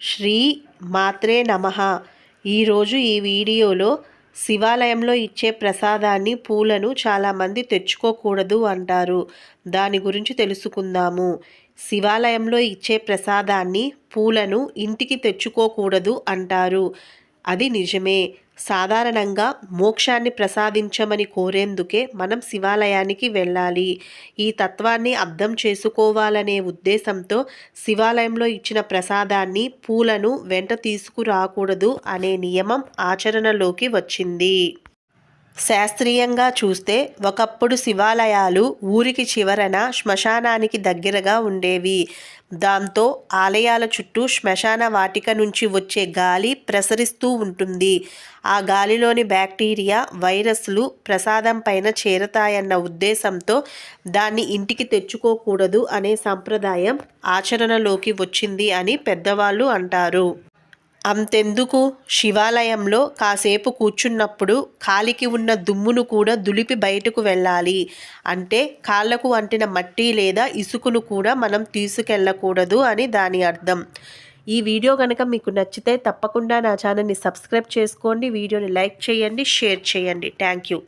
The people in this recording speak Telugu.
శ్రీ మాత్రే నమ. ఈరోజు ఈ వీడియోలో శివాలయంలో ఇచ్చే ప్రసాదాన్ని పూలను చాలామంది తెచ్చుకోకూడదు అంటారు. దాని గురించి తెలుసుకుందాము. శివాలయంలో ఇచ్చే ప్రసాదాన్ని పూలను ఇంటికి తెచ్చుకోకూడదు అంటారు. అది నిజమే. సాధారణంగా మోక్షాన్ని ప్రసాదించమని కోరేందుకే మనం శివాలయానికి వెళ్ళాలి. ఈ తత్వాన్ని అర్థం చేసుకోవాలనే ఉద్దేశంతో శివాలయంలో ఇచ్చిన ప్రసాదాన్ని పూలను వెంట తీసుకురాకూడదు అనే నియమం ఆచరణలోకి వచ్చింది. శాస్త్రీయంగా చూస్తే ఒకప్పుడు శివాలయాలు ఊరికి చివరన శ్మశానానికి దగ్గరగా ఉండేవి. దాంతో ఆలయాల చుట్టూ శ్మశాన వాటిక నుంచి వచ్చే గాలి ప్రసరిస్తూ ఉంటుంది. ఆ గాలిలోని బ్యాక్టీరియా వైరస్లు ప్రసాదం పైన చేరతాయన్న ఉద్దేశంతో దాన్ని ఇంటికి తెచ్చుకోకూడదు అనే సంప్రదాయం ఆచరణలోకి వచ్చింది అని పెద్దవాళ్ళు అంటారు. అంతెందుకు? శివాలయంలో కాసేపు కూర్చున్నప్పుడు కాలికి ఉన్న దుమ్మును కూడా దులిపి బయటకు వెళ్ళాలి. అంటే కాళ్ళకు అంటిన మట్టి లేదా ఇసుకను కూడా మనం తీసుకెళ్ళకూడదు అని దాని అర్థం. ఈ వీడియో కనుక మీకు నచ్చితే తప్పకుండా నా ఛానల్ని సబ్స్క్రైబ్ చేసుకోండి వీడియోని లైక్ చేయండి షేర్ చేయండి. Thank you.